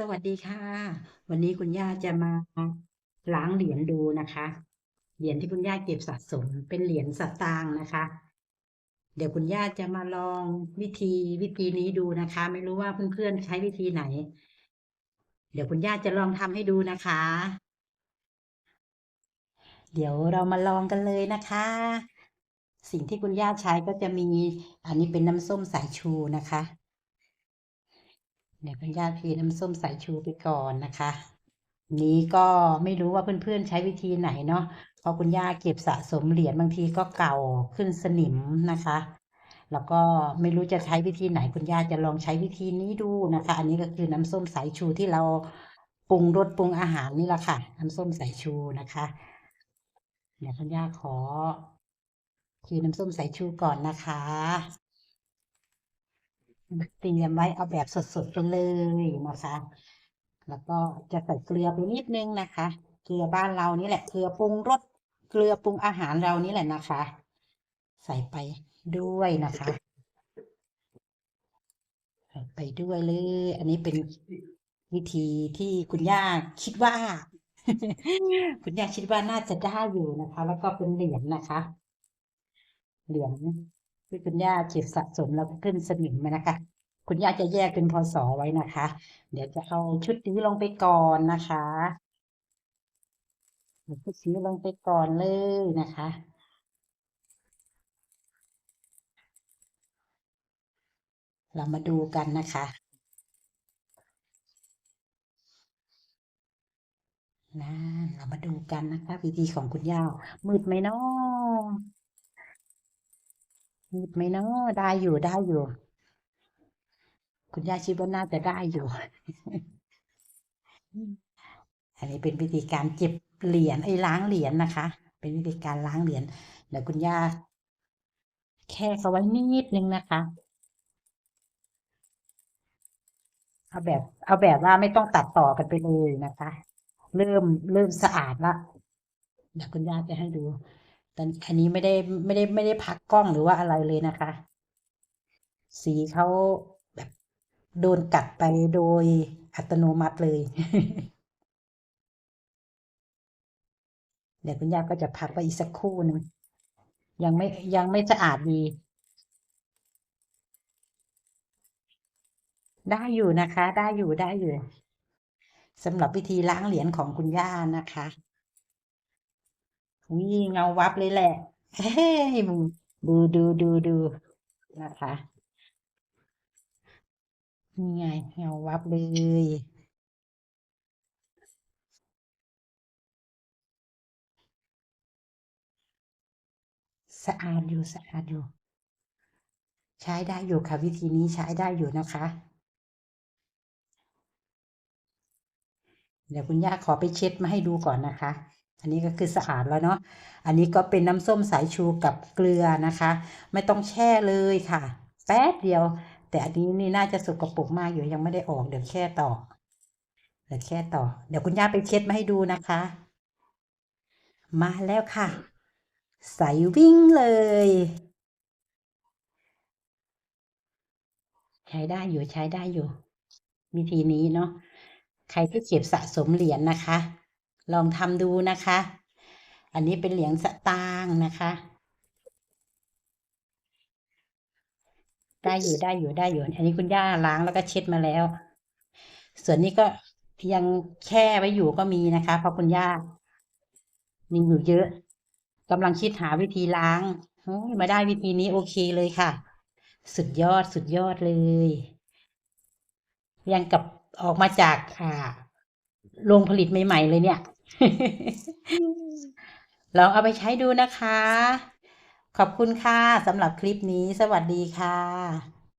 สวัสดีค่ะ วันนี้คุณย่าจะมาล้างเหรียญดูนะคะ เหรียญที่คุณย่าเก็บสะสมเป็นเหรียญสตางค์นะคะ เดี๋ยวคุณย่าจะมาลองวิธีวิธีนี้ดูนะคะ ไม่รู้ว่าเพื่อนๆใช้วิธีไหน เดี๋ยวคุณย่าจะลองทำให้ดูนะคะ เดี๋ยวเรามาลองกันเลยนะคะ สิ่งที่คุณย่าใช้ก็จะมีอันนี้เป็นน้ำส้มสายชูนะคะ เดี๋ยวคุณย่าเทน้ำส้มสายชูไปก่อนนะคะ นี้ก็ไม่รู้ว่าเพื่อนๆใช้วิธีไหนเนาะเพราะคุณย่าเก็บสะสมเหรียญบางทีก็เก่าขึ้นสนิมนะคะ แล้วก็ไม่รู้จะใช้วิธีไหนคุณย่าจะลองใช้วิธีนี้ดูนะคะ อันนี้ก็คือน้ำส้มสายชูที่เราปรุงรสปรุงอาหารนี่แหละค่ะ น้ำส้มสายชูนะคะเดี๋ยวคุณย่าขอคือน้ำส้มสายชูก่อนนะคะ เตรียมไว้เอาแบบสดๆไปเลยนะคะ แล้วก็จะใส่เกลือไปนิดนึงนะคะ เกลือบ้านเรานี่แหละ เกลือปรุงรส เกลือปรุงอาหารเรานี่แหละนะคะ ใส่ไปด้วยนะคะ ใส่ไปด้วยเลย อันนี้เป็นวิธีที่คุณย่าคิดว่า คุณย่าคิดว่าน่าจะได้อยู่นะคะ แล้วก็เป็นเหรียญนะคะ เหรียญ ที่คุณย่าเก็บสะสมแล้วขึ้นสนิมมานะคะ คุณย่าจะแยกเป็นพศไว้นะคะ เดี๋ยวจะเอาชุดนี้ลงไปก่อนนะคะเดี๋ยวชุดนี้ลงไปก่อนเลยนะคะเรามาดูกันนะคะนั่นเรามาดูกันนะคะวิธีของคุณย่ามืดไหมเนาะ มืดไหมเนาะได้อยู่ได้อยู่ คุณย่าคิดว่าน่าจะได้อยู่ อันนี้เป็นวิธีการเก็บเหรียญไอ้ล้างเหรียญนะคะ เป็นวิธีการล้างเหรียญเดี๋ยวคุณย่าแค่เขาไว้นิดนึงนะคะ เอาแบบ เอาแบบว่าไม่ต้องตัดต่อกันไปเลยนะคะ เริ่มเริ่มสะอาดละเดี๋ยวคุณย่าจะให้ดู แต่อันนี้ไม่ได้ไม่ได้ไม่ได้พักกล้องหรือว่าอะไรเลยนะคะ สีเขาแบบโดนกัดไปโดยอัตโนมัติเลย เดี๋ยวคุณย่าก็จะพักไปอีกสักครู่หนึ่งยังไม่ยังไม่สะอาดดี ได้อยู่นะคะ ได้อยู่ได้อยู่สำหรับวิธีล้างเหรียญของคุณย่านะคะ วิเงาวับเลยแหละเฮ้ยมึงดูดูดูดูนะคะนี่ไงเงาวับเลยสะอาดอยู่สะอาดอยู่ ใช้ได้อยู่ค่ะ วิธีนี้ใช้ได้อยู่นะคะ เดี๋ยวคุณย่าขอไปเช็ดมาให้ดูก่อนนะคะ อันนี้ก็คือสะอาดแล้วเนาะ อันนี้ก็เป็นน้ำส้มสายชูกับเกลือนะคะ ไม่ต้องแช่เลยค่ะ แป๊บเดียว แต่อันนี้นี่น่าจะสุกปรกมากอยู่ยังไม่ได้ออกเดี๋ยวแช่ต่อ เดี๋ยวแช่ต่อ เดี๋ยวคุณย่าไปเช็ดมาให้ดูนะคะ มาแล้วค่ะ ใส่วิ่งเลยใช้ได้อยู่ใช้ได้อยู่ วิธีนี้เนาะใครที่เก็บสะสมเหรียญนะคะ ลองทำดูนะคะ อันนี้เป็นเหรียญสตางค์นะคะ ได้อยู่ได้อยู่ได้อยู่ อันนี้คุณย่าล้างแล้วก็เช็ดมาแล้ว ส่วนนี้ก็ยังแช่ไว้อยู่ก็มีนะคะ เพราะคุณย่ามีอยู่เยอะกำลังคิดหาวิธีล้างมาได้วิธีนี้โอเคเลยค่ะ สุดยอดสุดยอดเลย ยังกับออกมาจากอ่าโรงผลิตใหม่ ๆ เลยเนี่ย ลองเอาไปใช้ดูนะคะ ขอบคุณค่ะสำหรับคลิปนี้ สวัสดีค่ะ